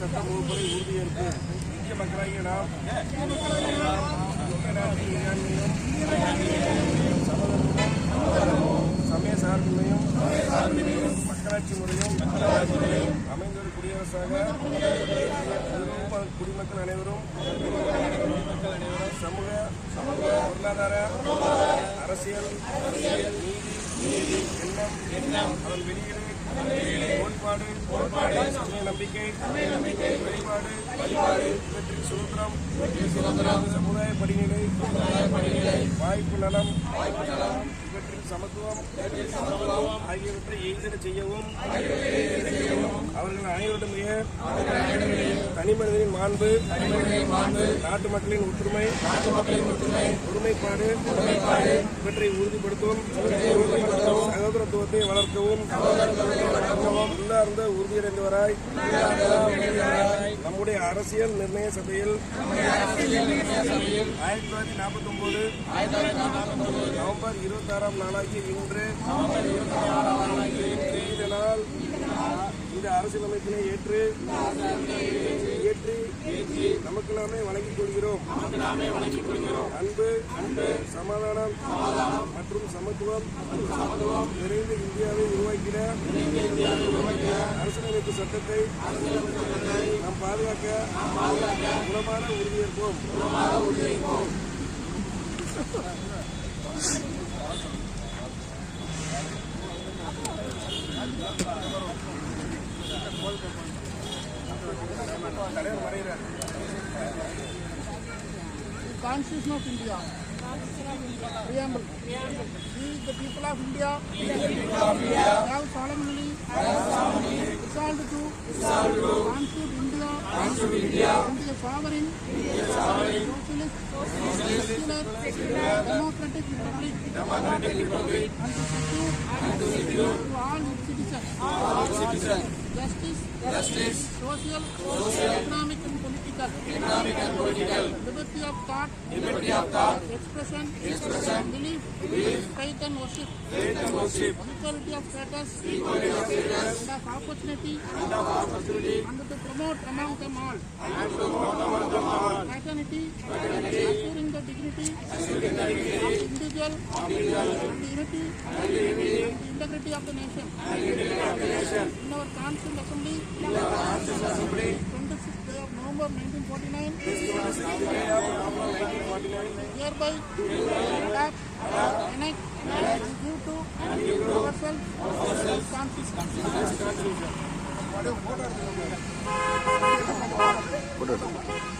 சட்டம் வகுப்பதை உறுதியேற்பு இந்திய மக்களாகிய நாம் சமய சார்பின்மையும் மக்களாட்சி முறையும் அமைந்தொரு குடியரசாக குடிமக்கள் அனைவரும் சமூக பொருளாதார அரசியல் நீதி எண்ணம் எண்ணம் அதன் வெளியீடு நம்பிக்கை நம்பிக்கை வழிபாடு இவற்றின் சுதந்திரம் சமுதாய படிநிலை வாய்ப்பு நலம் இவற்றின் சமத்துவம் சமத்துவம் ஆகியவற்றை எய்திட செய்யவும் அவர்கள் அனைவருடைய தனிமனிதனின் மாண்பு மாண்பு நாட்டு மக்களின் ஒற்றுமை மக்களின் ஒற்றுமை ஒருமைப்பாடு இவற்றை உறுதிப்படுத்தவும் சகோதரத்துவத்தை வளர்க்கவும் உள்ளார்ந்த உறுதியடைந்தவராய் நம்முடைய அரசியல் நிர்ணய சபையில் ஆயிரத்தி தொள்ளாயிரத்தி நாற்பத்தி ஒன்பது நவம்பர் இருபத்தி ஆறாம் நாளாகிய இன்று நாள் இந்த அரசியலமைப்பினை ஏற்று ஏற்றி நமக்கு நாமே வழங்கிக் கொள்கிறோம். அன்பு சமாதானம் மற்றும் சமத்துவம் நிறைந்த இந்தியாவை உருவாக்கிட அரசியலமைப்பு சட்டத்தை நாம் பாதுகாக்க குணமான உறுதியேற்போம் தலைவர் மறைகிறார் Constitution of India. preamble. We, the people of India, we, the people of India, have solemnly, have solemnly resolved to, resolved to constitute India, constitute India into a sovereign, into a sovereign, socialist, socialist, secular, secular, democratic republic, democratic republic, and to secure, and to secure to all its citizens. All justice, justice, social, social, economic and political, economic and political, liberty of thought, liberty of thought, expression, expression, belief, belief, faith and worship, faith and worship, equality of status, equality of status, and of opportunity, and of opportunity, and to promote among them all, and to promote among them all, fraternity, fraternity, assuring the dignity and the unity and unity and integrity of the nation. In our Constituent Assembly, 26th day of November 1949, hereby adapt, enact, and give to ourselves Constitution. Photo